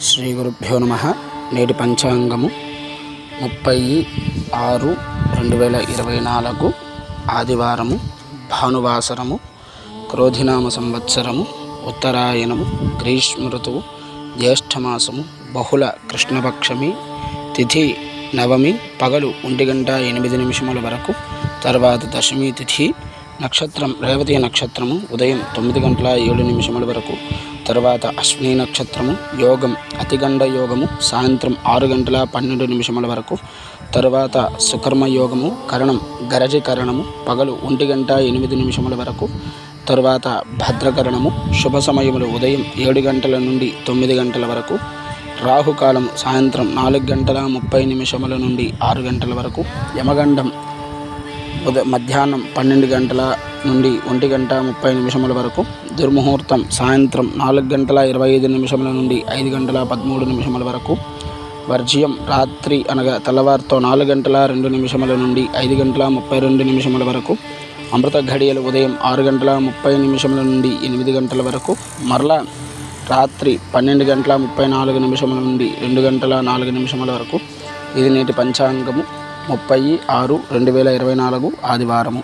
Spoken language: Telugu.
శ్రీ గురుభ్యో నమ. నేటి పంచాంగము ముప్పై ఆరు రెండు వేల ఇరవై నాలుగు ఆదివారము భానువాసరము క్రోధినామ సంవత్సరము ఉత్తరాయణము గ్రీష్మ ఋతువు జ్యేష్ఠమాసము బహుళ కృష్ణపక్షమి తిథి నవమి పగలు ఒంటి గంట ఎనిమిది నిమిషముల వరకు తర్వాత దశమి తిథి నక్షత్రం రేవతి నక్షత్రము ఉదయం తొమ్మిది గంటల ఏడు నిమిషముల వరకు తర్వాత అశ్విని నక్షత్రము యోగం అతిగండ యోగము సాయంత్రం ఆరు గంటల పన్నెండు నిమిషముల వరకు. తరువాత సుకర్మ యోగము కరణం గరజి కరణము పగలు ఒంటి గంట ఎనిమిది నిమిషముల వరకు. తరువాత భద్రకరణము శుభ సమయములు ఉదయం ఏడు గంటల నుండి తొమ్మిది గంటల వరకు. రాహుకాలం సాయంత్రం నాలుగు గంటల ముప్పై నిమిషముల నుండి ఆరు గంటల వరకు. యమగండం ఉదయం మధ్యాహ్నం పన్నెండు గంటల నుండి ఒంటి గంట ముప్పై నిమిషముల వరకు దుర్ముహూర్తం సాయంత్రం నాలుగు గంటల ఇరవై ఐదు నిమిషముల నుండి ఐదు గంటల పదమూడు నిమిషముల వరకు వర్జ్యం రాత్రి అనగా తెల్లవారితో నాలుగు గంటల రెండు నిమిషముల నుండి ఐదు గంటల ముప్పై రెండు నిమిషముల వరకు అమృత ఘడియలు ఉదయం ఆరు గంటల ముప్పై నిమిషముల నుండి ఎనిమిది గంటల వరకు మరలా రాత్రి పన్నెండు గంటల ముప్పై నాలుగు నిమిషముల నుండి రెండు గంటల నాలుగు నిమిషముల వరకు. ఇది నేటి పంచాంగము. ముప్పై ఆరు రెండు వేల ఇరవై నాలుగు ఆదివారము.